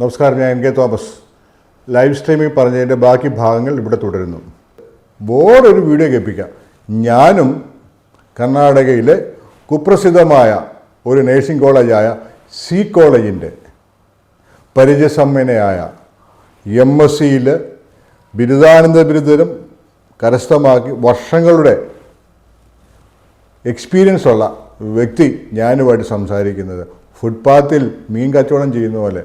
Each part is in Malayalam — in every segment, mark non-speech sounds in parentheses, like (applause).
നമസ്കാരം ഞാൻ N K Thomas. Live streaming പറഞ്ഞതിന്റെ ബാക്കി ഭാഗങ്ങൾ ഇവിടെ തുടരുന്നു. വേറൊരു വീഡിയോ കേൾപ്പിക്കാം. ഞാനും കർണാടകയിലെ കുപ്രസിദ്ധമായ ഒരു നേഴ്സിംഗ് കോളേജായ സി കോളേജിന്റെ പരിചയസമ്മേനയായ എം എസ് സിയിൽ ബിരുദാനന്ദ ബിരുദനും കരസ്ഥമാക്കി വർഷങ്ങളുടെ എക്സ്പീരിയൻസ് ഉള്ള വ്യക്തി ഞാനുമായിട്ട് സംസാരിക്കുന്നത്. ഫുട്പാത്തിൽ മീൻ കച്ചവടം ചെയ്യുന്ന പോലെ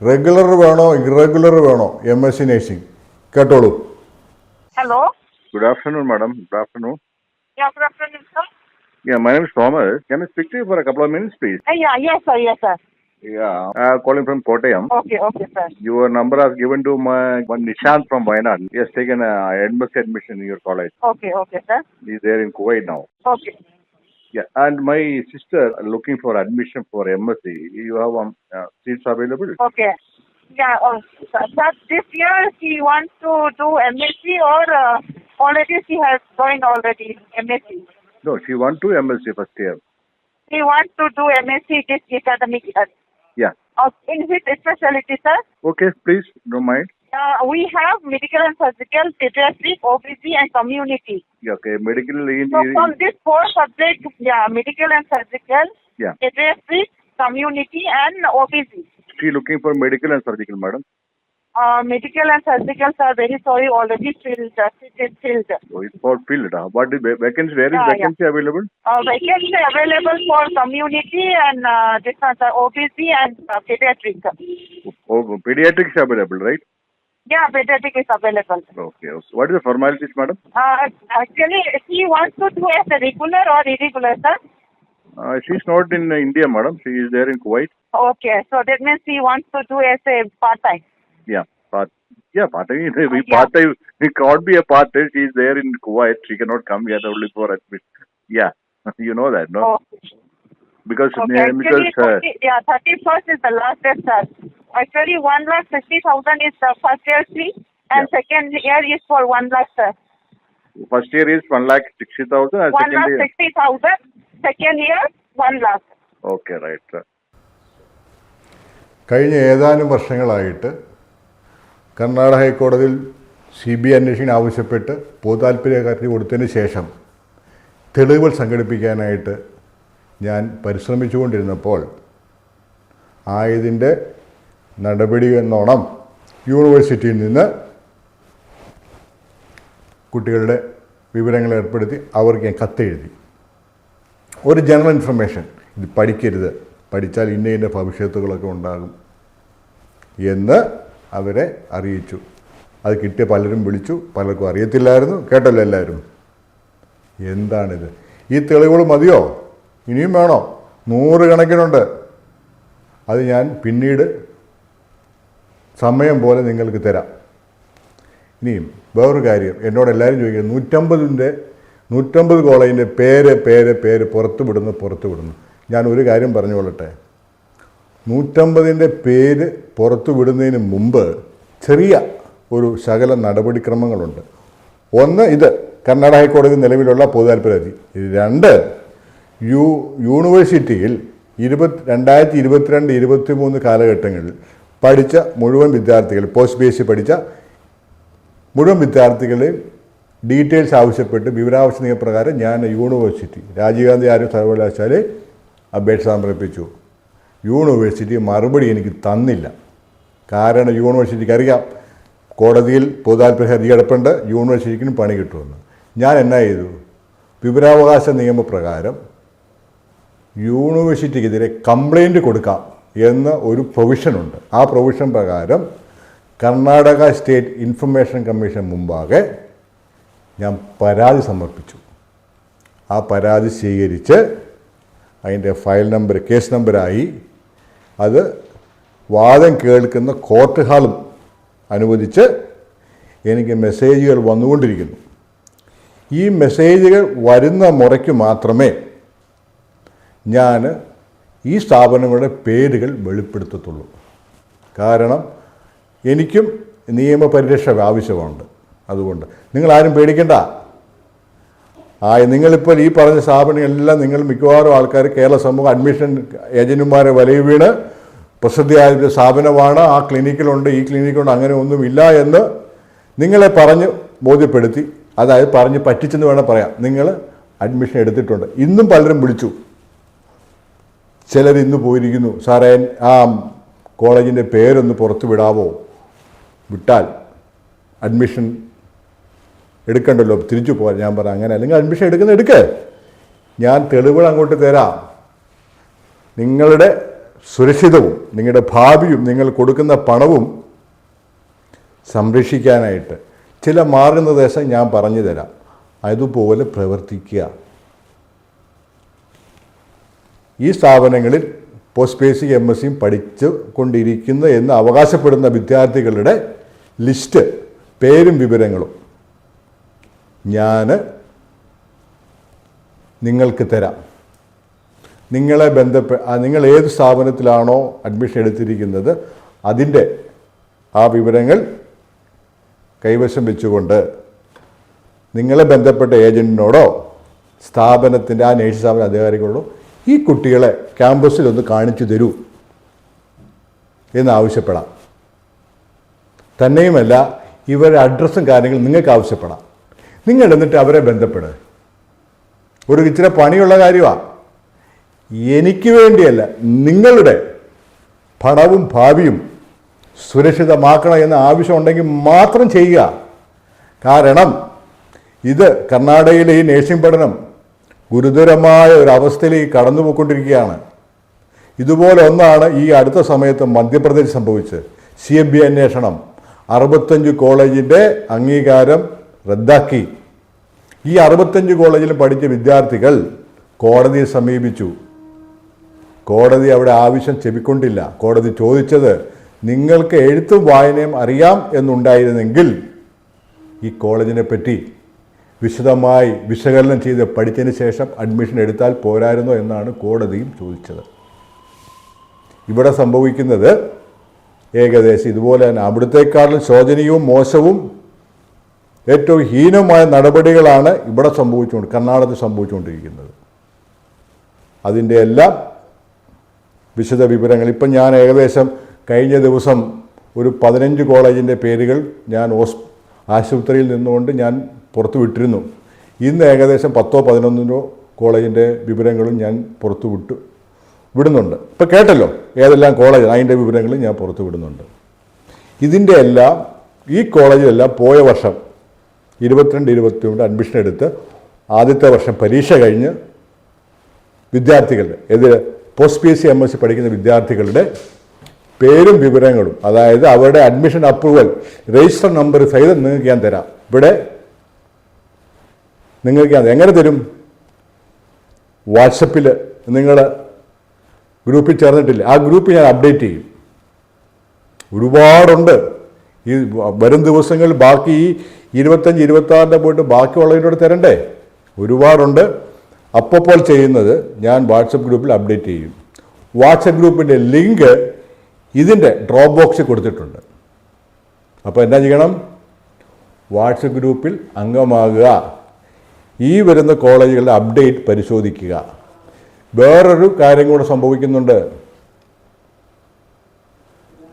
റെഗുലർ വേണോ ഇറഗുലർ വേണോ എം എസ് സി നേഴ്സിംഗ് കേട്ടോളൂ Hello. Good afternoon, madam. Good afternoon. Yeah, good afternoon, sir. Yeah, my name is Thomas. Can I speak to you for a couple of minutes, please? Uh, yeah, yes, sir, yes, sir. Yeah. I'm calling from Kottayam. Okay, okay, sir. Your number was given to my one Nishant from Wayanad. He has taken a admission admission in your college. Okay, okay, sir. He's there in Kuwait now. Okay. Yeah, and my sister looking for admission for MSc. You have um, uh, seats available? Okay. Yeah, uh, this year she wants to do MSc or uh, already she has joined already MSc. No, she want to MSc first year. She wants to do MSc this academic year. Yeah. Uh, in which specialty, sir? Okay, please, don't mind. Uh, we have medical and surgical, pediatric, OBC and community. Yeah, okay, medical in, So from this four subjects, yeah, medical and surgical, yeah. pediatric, community and OBC. She looking for medical and surgical, madam. Uh, medical and surgical are very sorry already filled. uh, It is filled. So it's for field. Huh? What is va- vacancy? Where is Yeah, yeah. vacancy available? Uh, vacancy available for community and uh, this one, uh, OBC and uh, pediatric. Oh, pediatrics available, right? Yeah, pediatric is available. Okay. okay. What is the formalities, madam? Uh, actually, she wants to do as a regular or irregular, sir. Uh, she's not in uh, India, madam. She is there in Kuwait. Okay, so that means she wants to do as a part time. Yeah. Part. Yeah, part time. (laughs) We Yeah. part time. It can't be a part time. She is there in Kuwait. She cannot come here only for admission. Yeah. (laughs) You know that, no? Okay. Because Okay, actually, because uh, 30, yeah, 31st is the last day, sir. Actually, 1 lakh 50,000 is the first year fee, and Yeah. second year is for 1 lakh, sir. first year is one lakh sixty thousand. and 1 second lakh year. 60,000, second year 1 lakh. Okay, right. sir. കഴിഞ്ഞ ഏതാനും വർഷങ്ങളായിട്ട് കർണാടക ഹൈക്കോടതിയിൽ സി ബി ഐ അന്വേഷണം ആവശ്യപ്പെട്ട് പൊതുതാൽപര്യക്കാർക്ക് കൊടുത്തതിന് ശേഷം തെളിവുകൾ സംഘടിപ്പിക്കാനായിട്ട് ഞാൻ പരിശ്രമിച്ചുകൊണ്ടിരുന്നപ്പോൾ ആയതിന്റെ നടപടി എന്നോണം യൂണിവേഴ്സിറ്റിയിൽ നിന്ന് കുട്ടികളുടെ വിവരങ്ങൾ ഏർപ്പെടുത്തി അവർക്ക് ഞാൻ കത്തെഴുതി ഒരു ജനറൽ ഇൻഫർമേഷൻ ഇത് പഠിക്കരുത് പഠിച്ചാൽ ഇന്ന ഇന്ന ഭവിഷ്യത്തുകളൊക്കെ ഉണ്ടാകും എന്ന് അവരെ അറിയിച്ചു. അത് കിട്ടിയ പലരും വിളിച്ചു പലർക്കും അറിയത്തില്ലായിരുന്നു കേട്ടല്ലോ എല്ലാവരും. എന്താണിത്? ഈ തെളിവുകൾ മതിയോ? ഇനിയും വേണോ? നൂറുകണക്കിനുണ്ട്. അത് ഞാൻ പിന്നീട് സമയം പോലെ നിങ്ങൾക്ക് തരാം. ഇനിയും വേറൊരു കാര്യം. എന്നോട് എല്ലാവരും ചോദിക്കുന്നത് നൂറ്റമ്പതിന്റെ നൂറ്റമ്പത് കോളേജിന്റെ പേര് പേര് പേര് പുറത്ത് വിടുന്നു പുറത്ത് വിടുന്നു. ഞാൻ ഒരു കാര്യം പറഞ്ഞുകൊള്ളട്ടെ. നൂറ്റമ്പതിന്റെ പേര് പുറത്തു വിടുന്നതിന് മുമ്പ് ചെറിയ ഒരു ശകല നടപടിക്രമങ്ങളുണ്ട്. ഒന്ന് ഇത് കർണാടക ഹൈക്കോടതി നിലവിലുള്ള പൊതുതാൽപര്യ രണ്ട് യു യൂണിവേഴ്സിറ്റിയിൽ ഇരുപത്തി രണ്ടായിരത്തി ഇരുപത്തിരണ്ട് ഇരുപത്തി മൂന്ന് കാലഘട്ടങ്ങളിൽ പഠിച്ച മുഴുവൻ വിദ്യാർത്ഥികൾ പോസ്റ്റ് ബി എസ് സി പഠിച്ച മുഴുവൻ വിദ്യാർത്ഥികളെ ഡീറ്റെയിൽസ് ആവശ്യപ്പെട്ട് വിവരാവശ്യ നിയമപ്രകാരം ഞാൻ യൂണിവേഴ്സിറ്റി രാജീവ് ഗാന്ധി ആരോഗ്യ സർവകലാശാലയിൽ അപേക്ഷ സമർപ്പിച്ചു. യൂണിവേഴ്സിറ്റി മറുപടി എനിക്ക് തന്നില്ല. കാരണം യൂണിവേഴ്സിറ്റിക്ക് അറിയാം കോടതിയിൽ പൊതുതാൽപര്യ ഹർജി കിടപ്പുണ്ട് യൂണിവേഴ്സിറ്റിക്കും പണി കിട്ടുമെന്ന്. ഞാൻ എന്നാ ചെയ്തു? വിവരാവകാശ നിയമപ്രകാരം യൂണിവേഴ്സിറ്റിക്കെതിരെ കംപ്ലൈന്റ് കൊടുക്കാം എന്ന ഒരു പ്രൊവിഷനുണ്ട്. ആ പ്രൊവിഷൻ പ്രകാരം കർണാടക സ്റ്റേറ്റ് ഇൻഫർമേഷൻ കമ്മീഷൻ മുമ്പാകെ ഞാൻ പരാതി സമർപ്പിച്ചു. ആ പരാതി സ്വീകരിച്ച് അതിന്റെ ഫയൽ നമ്പർ കേസ് നമ്പറായി അത് വാദം കേൾക്കുന്ന കോർട്ട് ഹാളും അനുവദിച്ച് എനിക്ക് മെസ്സേജുകൾ വന്നുകൊണ്ടിരിക്കുന്നു. ഈ മെസ്സേജുകൾ വരുന്ന മുറയ്ക്ക് മാത്രമേ ഞാൻ ഈ സ്ഥാപനങ്ങളുടെ പേരുകൾ വെളിപ്പെടുത്തത്തുള്ളൂ. കാരണം എനിക്കും നിയമപരിരക്ഷ ആവശ്യമുണ്ട്. അതുകൊണ്ട് നിങ്ങളാരും പേടിക്കണ്ട. ആ നിങ്ങളിപ്പോൾ ഈ പറഞ്ഞ സ്ഥാപനങ്ങളെല്ലാം നിങ്ങൾ മിക്കവാറും ആൾക്കാർ കേരള സമൂഹ അഡ്മിഷൻ ഏജന്റുമാരെ വലയിൽ വീണ് പ്രസിദ്ധിയായ ഒരു സ്ഥാപനമാണ്. ആ ക്ലിനിക്കിലുണ്ട് ഈ ക്ലിനിക്കുണ്ട് അങ്ങനെ ഒന്നുമില്ല എന്ന് നിങ്ങളെ പറഞ്ഞ് ബോധ്യപ്പെടുത്തി അതായത് പറഞ്ഞ് പറ്റിച്ചെന്ന് വേണം പറയാം നിങ്ങൾ അഡ്മിഷൻ എടുത്തിട്ടുണ്ട്. ഇന്നും പലരും വിളിച്ചു. ചിലർ ഇന്ന് പോയിരിക്കുന്നു. സാറേ ആ കോളേജിന്റെ പേരൊന്ന് പുറത്ത് വിടാവോ? വിട്ടാൽ അഡ്മിഷൻ എടുക്കണ്ടല്ലോ. തിരിച്ചു പോകാൻ ഞാൻ പറയാം അങ്ങനെ അല്ലെങ്കിൽ അഡ്മിഷൻ എടുക്കുന്ന എടുക്ക്. ഞാൻ തെളിവുകൾ അങ്ങോട്ട് തരാം. നിങ്ങളുടെ സുരക്ഷിതവും നിങ്ങളുടെ ഭാവിയും നിങ്ങൾ കൊടുക്കുന്ന പണവും സംരക്ഷിക്കാനായിട്ട് ചില മാർഗനിർദ്ദേശം ഞാൻ പറഞ്ഞു തരാം. അതുപോലെ പ്രവർത്തിക്കുക. ഈ സ്ഥാപനങ്ങളിൽ പോസ്റ്റ് ബേസിക് എം എസ് സിയും പഠിച്ചു കൊണ്ടിരിക്കുന്ന എന്ന് അവകാശപ്പെടുന്ന വിദ്യാർത്ഥികളുടെ ലിസ്റ്റ് പേരും വിവരങ്ങളും ഞാൻ നിങ്ങൾക്ക് തരാം. നിങ്ങളെ ബന്ധപ്പെ നിങ്ങൾ ഏത് സ്ഥാപനത്തിലാണോ അഡ്മിഷൻ എടുത്തിരിക്കുന്നത് അതിന്റെ ആ വിവരങ്ങൾ കൈവശം വെച്ചുകൊണ്ട് നിങ്ങളെ ബന്ധപ്പെട്ട ഏജന്റിനോടോ സ്ഥാപനത്തിന്റെ ആ നേഴ്സ് സ്ഥാപന അധികാരികളോടോ ഈ കുട്ടികളെ ക്യാമ്പസിൽ ഒന്ന് കാണിച്ചു തരൂ എന്നാവശ്യപ്പെടാം. തന്നെയുമല്ല ഇവരുടെ അഡ്രസ്സും കാര്യങ്ങളും നിങ്ങൾക്ക് ആവശ്യപ്പെടാം. നിങ്ങൾ എന്നിട്ട് അവരെ ബന്ധപ്പെടുക. ഒരു ഇച്ചിരി പണിയുള്ള കാര്യമാണ് എനിക്ക് വേണ്ടിയല്ല നിങ്ങളുടെ പണവും ഭാവിയും സുരക്ഷിതമാക്കണം എന്ന ആവശ്യമുണ്ടെങ്കിൽ മാത്രം ചെയ്യുക. കാരണം ഇത് കർണാടകയിലെ ഈ നേഴ്സിംഗ് പഠനം ഗുരുതരമായ ഒരു അവസ്ഥയിലേക്ക് കടന്നു പോയിക്കൊണ്ടിരിക്കുകയാണ് ഇതുപോലെ ഒന്നാണ് ഈ അടുത്ത സമയത്ത് മധ്യപ്രദേശ് സംഭവിച്ചത്. സി എം ബി അന്വേഷണം. അറുപത്തഞ്ച് കോളേജിന്റെ അംഗീകാരം റദ്ദാക്കി. ഈ അറുപത്തഞ്ച് കോളേജിൽ പഠിച്ച വിദ്യാർത്ഥികൾ കോടതിയെ സമീപിച്ചു. കോടതി അവിടെ ആവശ്യം ചെവിക്കൊണ്ടില്ല. കോടതി ചോദിച്ചത് നിങ്ങൾക്ക് എഴുത്തും വായനയും അറിയാം എന്നുണ്ടായിരുന്നെങ്കിൽ ഈ കോളേജിനെ പറ്റി വിശദമായി വിശകലനം ചെയ്ത് പഠിച്ചതിന് ശേഷം അഡ്മിഷൻ എടുത്താൽ പോരായിരുന്നോ എന്നാണ് കോടതിയും ചോദിച്ചത്. ഇവിടെ സംഭവിക്കുന്നത് ഏകദേശം ഇതുപോലെ തന്നെ. അവിടുത്തേക്കാളും ശോചനീയവും മോശവും ഏറ്റവും ഹീനമായ നടപടികളാണ് ഇവിടെ സംഭവിച്ചുകൊണ്ട് കർണാടകത്തിൽ സംഭവിച്ചുകൊണ്ടിരിക്കുന്നത്. അതിന്റെ എല്ലാം വിശദ വിവരങ്ങൾ. ഇപ്പം ഞാൻ ഏകദേശം കഴിഞ്ഞ ദിവസം ഒരു പതിനഞ്ച് കോളേജിന്റെ പേരുകൾ ഞാൻ ഹോസ് ആശുപത്രിയിൽ നിന്നുകൊണ്ട് ഞാൻ പുറത്തു വിട്ടിരുന്നു ഇന്ന് ഏകദേശം പത്തോ പതിനൊന്നിനോ കോളേജിന്റെ വിവരങ്ങളും ഞാൻ പുറത്തു വിട്ടു വിടുന്നുണ്ട്. ഇപ്പം കേട്ടല്ലോ ഏതെല്ലാം കോളേജ് അതിന്റെ വിവരങ്ങളും ഞാൻ പുറത്തു വിടുന്നുണ്ട് ഇതിന്റെ എല്ലാം ഈ കോളേജിലെല്ലാം പോയ വർഷം ഇരുപത്തിരണ്ട് ഇരുപത്തി ഇരുപത്തിമൂന്ന് അഡ്മിഷൻ എടുത്ത് ആദ്യത്തെ വർഷം പരീക്ഷ കഴിഞ്ഞ് വിദ്യാർത്ഥികളുടെ ഇത് post P S C M S C പഠിക്കുന്ന വിദ്യാർത്ഥികളുടെ പേരും വിവരങ്ങളും അതായത് അവരുടെ അഡ്മിഷൻ അപ്രൂവൽ രജിസ്റ്റർ നമ്പർ സഹിതം നിങ്ങൾക്ക് ഞാൻ തരാം. ഇവിടെ നിങ്ങൾക്ക് അത് എങ്ങനെ തരും? വാട്സപ്പിൽ നിങ്ങൾ ഗ്രൂപ്പിൽ ചേർന്നിട്ടില്ല. ആ ഗ്രൂപ്പ് ഞാൻ അപ്ഡേറ്റ് ചെയ്യും. ഒരുപാടുണ്ട്. ഈ വരും ദിവസങ്ങളിൽ ബാക്കി ഈ ഇരുപത്തഞ്ച് ഇരുപത്താറിന്റെ പോയിട്ട് ബാക്കിയുള്ളതിനോട് തരണ്ടേ? ഒരുപാടുണ്ട്. അപ്പോൾ ചെയ്യുന്നത് ഞാൻ വാട്സപ്പ് ഗ്രൂപ്പിൽ അപ്ഡേറ്റ് ചെയ്യും. വാട്സപ്പ് ഗ്രൂപ്പിന്റെ ലിങ്ക് ഇതിന്റെ ഡ്രോപ്പ് ബോക്സിൽ കൊടുത്തിട്ടുണ്ട്. അപ്പോൾ എന്താ ചെയ്യണം? വാട്സപ്പ് ഗ്രൂപ്പിൽ അംഗമാകുക. ഈ വരുന്ന കോളേജുകളുടെ അപ്ഡേറ്റ് പരിശോധിക്കുക. വേറൊരു കാര്യം കൂടെ സംഭവിക്കുന്നുണ്ട്.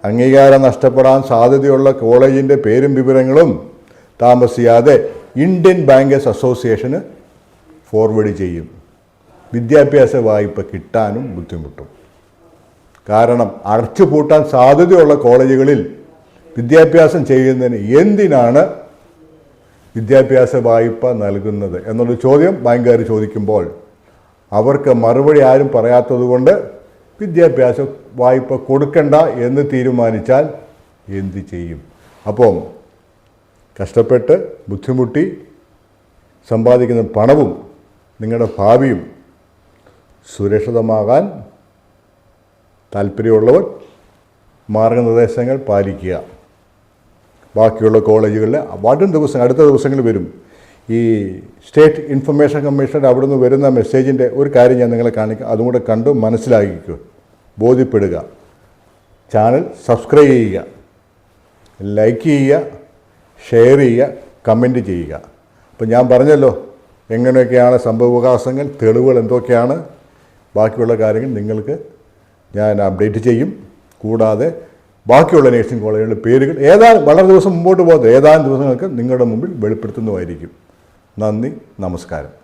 അംഗീകാരം നഷ്ടപ്പെടാൻ സാധ്യതയുള്ള കോളേജിന്റെ പേരും വിവരങ്ങളും താമസിയാതെ ഇന്ത്യൻ ബാങ്കേഴ്സ് അസോസിയേഷന് ഫോർവേഡ് ചെയ്യും. വിദ്യാഭ്യാസ വായ്പ കിട്ടാനും ബുദ്ധിമുട്ടും. കാരണം അടച്ചുപൂട്ടാൻ സാധ്യതയുള്ള കോളേജുകളിൽ വിദ്യാഭ്യാസം ചെയ്യുന്നതിന് എന്തിനാണ് വിദ്യാഭ്യാസ വായ്പ നൽകുന്നത് എന്നൊരു ചോദ്യം ബാങ്കുകാർ ചോദിക്കുമ്പോൾ അവർക്ക് മറുപടി ആരും പറയാത്തതുകൊണ്ട് വിദ്യാഭ്യാസ വായ്പ കൊടുക്കണ്ട എന്ന് തീരുമാനിച്ചാൽ എന്ത് ചെയ്യും? അപ്പം കഷ്ടപ്പെട്ട് ബുദ്ധിമുട്ടി സമ്പാദിക്കുന്ന പണവും നിങ്ങളുടെ ഭാവിയും സുരക്ഷിതമാകാൻ താല്പര്യമുള്ളവർ മാർഗനിർദ്ദേശങ്ങൾ പാലിക്കുക. ബാക്കിയുള്ള കോളേജുകളിൽ വരും ദിവസം അടുത്ത ദിവസങ്ങളിൽ വരും. ഈ സ്റ്റേറ്റ് ഇൻഫർമേഷൻ കമ്മീഷൻ അവിടെ നിന്ന് വരുന്ന മെസ്സേജിന്റെ ഒരു കാര്യം ഞാൻ നിങ്ങളെ കാണിക്കാം അതും കൂടെ കണ്ട് മനസ്സിലാക്കിക്കുക ബോധ്യപ്പെടുക. ചാനൽ സബ്സ്ക്രൈബ് ചെയ്യുക. ലൈക്ക് ചെയ്യുക. ഷെയർ ചെയ്യുക. കമന്റ് ചെയ്യുക. അപ്പോൾ ഞാൻ പറഞ്ഞല്ലോ എങ്ങനെയൊക്കെയാണ് സംഭവവികാസങ്ങൾ തെളിവുകൾ എന്തൊക്കെയാണ്? ബാക്കിയുള്ള കാര്യങ്ങൾ നിങ്ങൾക്ക് ഞാൻ അപ്ഡേറ്റ് ചെയ്യും. കൂടാതെ ബാക്കിയുള്ള നേഴ്സിംഗ് കോളേജുകളുടെ പേരുകൾ ഏതാനും വളരെ ദിവസം മുമ്പോട്ട് പോകാതെ ഏതാനും ദിവസങ്ങൾക്ക് നിങ്ങളുടെ മുമ്പിൽ വെളിപ്പെടുത്തുന്നതായിരിക്കും. നന്ദി നമസ്കാരം.